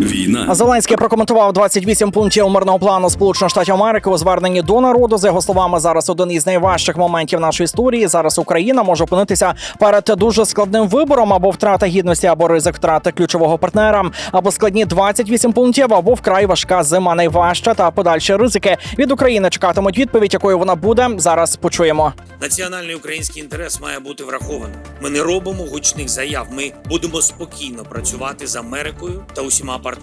Війна Зеленський прокоментував 28 пунктів мирного плану Сполучених Штатів Америки у зверненні до народу. За його словами, зараз один із найважчих моментів нашої історії. Зараз Україна може опинитися перед дуже складним вибором або втрата гідності, або ризик втрати ключового партнера, або складні 28 пунктів, або вкрай важка зима найважча та подальші ризики від України чекатимуть відповідь, якою вона буде. Зараз почуємо. Національний український інтерес має бути врахований. Ми не робимо гучних заяв. Ми будемо спокійно працювати з Америкою та усіма партнерами.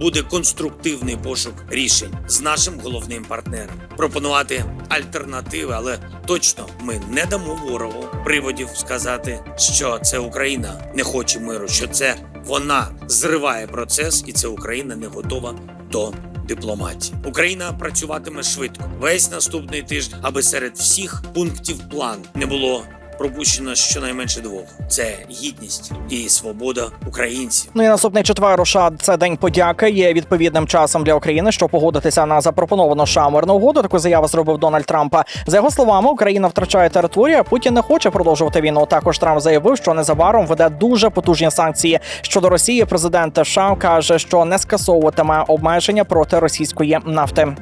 Буде конструктивний пошук рішень з нашим головним партнером. Пропонувати альтернативи, але точно ми не дамо ворогу приводів сказати, що це Україна не хоче миру, що це вона зриває процес, і це Україна не готова до дипломатії. Україна працюватиме швидко весь наступний тиждень, аби серед всіх пунктів плану не було пропущено щонайменше двох: це гідність і свобода українців. Ну і наступний четвер у США це день подяки. Є відповідним часом для України, щоб погодитися на запропоновану США мирну угоду. Таку заяву зробив Дональд Трамп. За його словами, Україна втрачає територію. а Путін не хоче продовжувати війну. Також Трамп заявив, що незабаром веде дуже потужні санкції щодо Росії. Президент США каже, що не скасовуватиме обмеження проти російської нафти.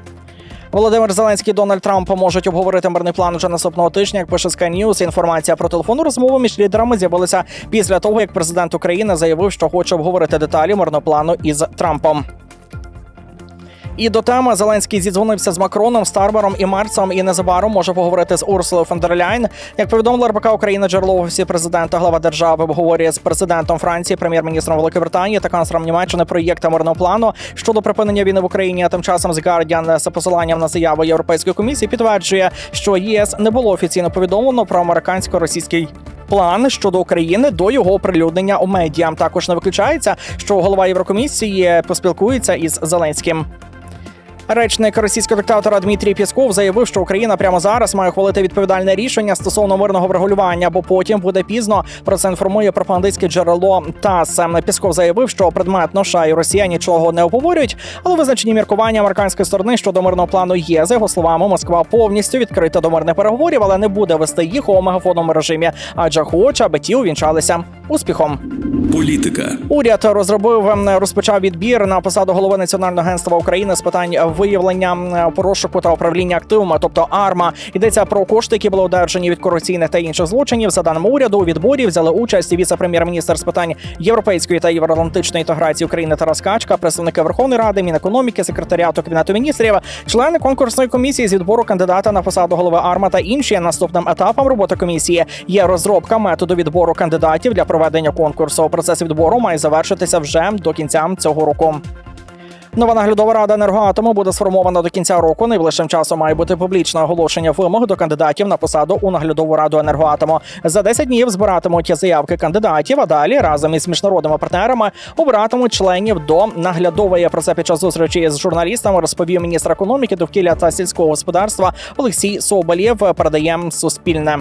Володимир Зеленський і Дональд Трамп можуть обговорити мирний план вже наступного тижня. Як пише Sky News, інформація про телефонну розмову між лідерами з'явилася після того, як президент України заявив, що хоче обговорити деталі мирного плану із Трампом. І до теми Зеленський зідзвонився з Макроном, Старбером і Мерцем і незабаром може поговорити з Урсулою фон. Як повідомила РБК Україна, джерело офісі президента, глава держави обговорює з президентом Франції, прем'єр-міністром Великої Британії та канцлером Німеччини проєкти мирного плану щодо припинення війни в Україні. А тим часом The Guardian з посиланням на заяву Європейської комісії підтверджує, що ЄС не було офіційно повідомлено про американсько-російський. План щодо України до його оприлюднення у медіа також не виключається, що голова Єврокомісії поспілкується із Зеленським. Речник російського диктатора Дмитрій Пєсков заявив, що Україна прямо зараз має ухвалити відповідальне рішення стосовно мирного врегулювання, бо потім буде пізно. Про це інформує пропагандистське джерело ТАСС. Пєсков заявив, що предметно США і Росія нічого не обговорюють, але визначені міркування американської сторони щодо мирного плану є. За його словами, Москва повністю відкрита до мирних переговорів, але не буде вести їх у мегафонному режимі, адже хоче, аби ті увінчалися успіхом. політика, Уряд розробив ем, розпочав відбір на посаду голови національного агентства України з питань виявлення порушку та управління активами, тобто АРМА. Йдеться про кошти, які були одержані від корупційних та інших злочинів. За даними уряду, у відборі взяли участь віце-прем'єр-міністр з питань європейської та євроатлантичної інтеграції України Тарас Качка, представники Верховної Ради, Мінекономіки, секретаріату кабінету міністрів, члени конкурсної комісії з відбору кандидата на посаду голови АРМА та інші. Наступним етапом роботи комісії є розробка методу відбору кандидатів для проведення конкурсу. Процес відбору має завершитися вже до кінця цього року. Нова наглядова рада енергоатому буде сформована до кінця року. Найближчим часом має бути публічне оголошення вимог до кандидатів на посаду у наглядову раду енергоатому. За 10 днів збиратимуть заявки кандидатів. А далі разом із міжнародними партнерами обиратимуть членів до наглядової. Про це під час зустрічі з журналістами розповів міністр економіки, довкілля та сільського господарства Олексій Соболєв. Передаємо суспільне.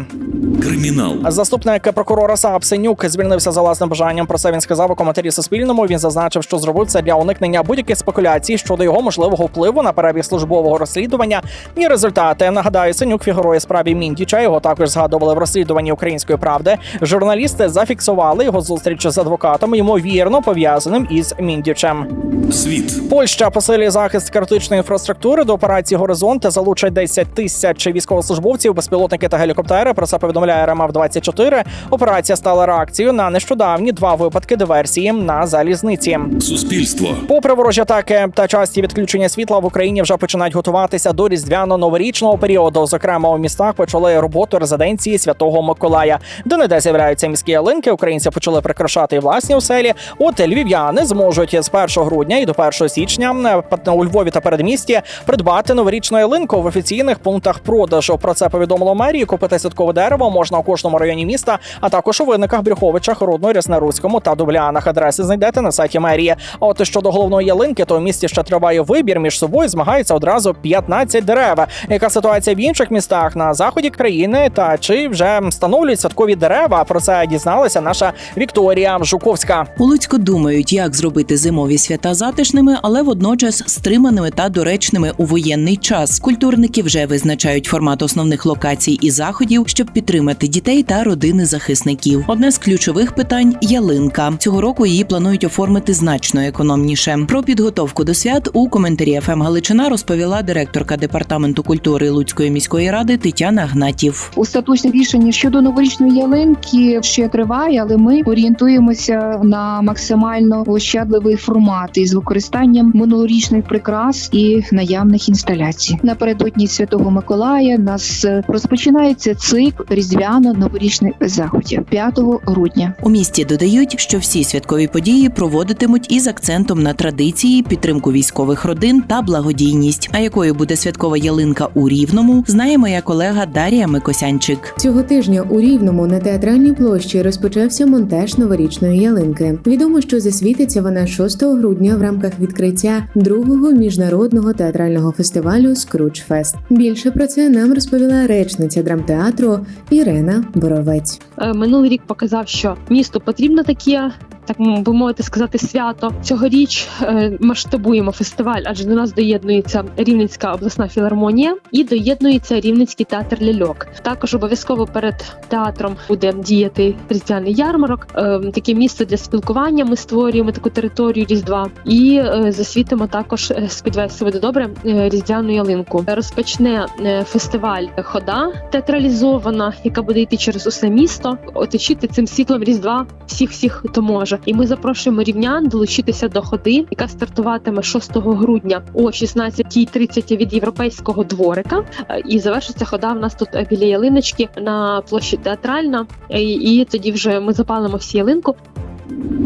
кримінал, Заступник прокурора САП Синюк звільнився за власним бажанням. Про це він сказав у коментарі Суспільному. Він зазначив, що зробив це для уникнення будь-яких спекуляцій щодо його можливого впливу на перебіг службового розслідування і результати. Нагадаю, Синюк фігурує справі Міндіча. Його також згадували в розслідуванні української правди. Журналісти зафіксували його зустріч з адвокатом, ймовірно пов'язаним із Міндічем. світ, Польща посилює захист критичної інфраструктури до операції Горизонт залучать 10 тисяч військовослужбовців, безпілотники та гелікоптери. Про це повідомляє РМФ 24 Операція стала реакцією на нещодавні два випадки диверсії на залізниці. суспільство, Попри ворожі атаки та часті відключення світла в Україні вже починають готуватися до різдвяно-новорічного періоду. Зокрема, у містах почали роботу резиденції Святого Миколая, де не де з'являються міські ялинки. Українці почали прикрашати і власні оселі. От львів'яни зможуть з 1 грудня і до 1 січня е, у Львові та передмісті придбати новорічну ялинку в офіційних пунктах продажу. Про це повідомило мерії. Купити святкове дерево можна у кожному районі міста, а також у винниках Брюховичах, Рудно, Ряснаруцькому та Дублянах. Адреси знайдете на сайті мерії. А от щодо головної ялинки, то місті ще триває вибір, між собою змагаються одразу 15 дерев. Яка ситуація в інших містах на заході країни? Та чи вже встановлюють святкові дерева? Про це дізналася наша Вікторія Жуковська. У Луцьку думають, як зробити зимові свята затишними, але водночас стриманими та доречними у воєнний час. Культурники вже визначають формат основних локацій і заходів, щоб підтримати дітей та родини захисників. Одне з ключових питань ялинка. Цього року її планують оформити значно економніше. Про підготовку до свят у коментарі ФМ Галичина розповіла директорка департаменту культури Луцької міської ради Тетяна Гнатів. Остаточне рішення щодо новорічної ялинки ще триває, але ми орієнтуємося на максимально ощадливий формат із використанням минулорічних прикрас і наявних інсталяцій. Напередодні Святого Миколая нас розпочинається цикл різдвяно-новорічних заходів 5 грудня. У місті додають, що всі святкові події проводитимуть із акцентом на традиції, підтримку військових родин та благодійність. А якою буде святкова ялинка у Рівному, знає моя колега Дарія Микосянчик. Цього тижня у Рівному на театральній площі розпочався монтаж новорічної ялинки. Відомо, що засвітиться вона 6 грудня в рамках відкриття другого міжнародного театрального фестивалю Скручфест. Більше про це нам розповіла речниця драмтеатру Ірена Боровець. Е, Минулий рік показав, що місту потрібно таке. Так би мовити сказати, свято цьогоріч е, масштабуємо фестиваль, адже до нас доєднується Рівненська обласна філармонія і доєднується Рівненський театр ляльок. Також обов'язково перед театром буде діяти різдвяний ярмарок. Е, Таке місце для спілкування. Ми створюємо таку територію різдва і е, засвітимо також. Сподіваюся, все буде добре. Різдвяну ялинку розпочне фестиваль хода театралізована, яка буде йти через усе місто, оточити цим світлом різдва всіх, всіх хто може. І ми запрошуємо рівнян долучитися до ходи, яка стартуватиме 6 грудня о 16.30 від європейського дворика. Е, І завершиться хода в нас тут е, біля ялиночки на площі театральна. І, і тоді вже ми запалимо всі ялинку.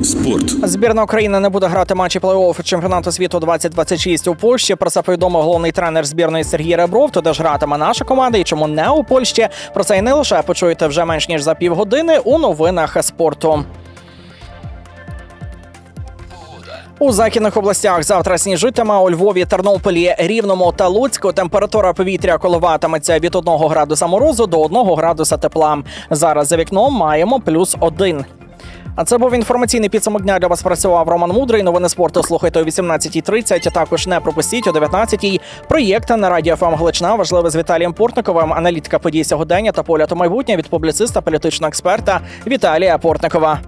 Спорт. Збірна України не буде грати матчі плей-офф чемпіонату світу 2026 у Польщі. Про це повідомив головний тренер збірної Сергій Ребров. Туди ж гратиме наша команда і чому не у Польщі. Про це і не лише почуєте вже менш ніж за півгодини у новинах спорту. У західних областях завтра сніжитиме у Львові, Тернополі, Рівному та Луцьку. Температура повітря коливатиметься від 1 градуса морозу до 1 градуса тепла. Зараз за вікном маємо плюс 1. А це був інформаційний підсумок дня для вас. Працював Роман Мудрий. Новини спорту слухайте о 18.30. Також не пропустіть о 19.00. Проєкт на радіо ФМ Галичина важливе з Віталієм Портниковим. Аналітика подій сьогодення та погляд у майбутнє від публіциста, політичного експерта Віталія Портникова.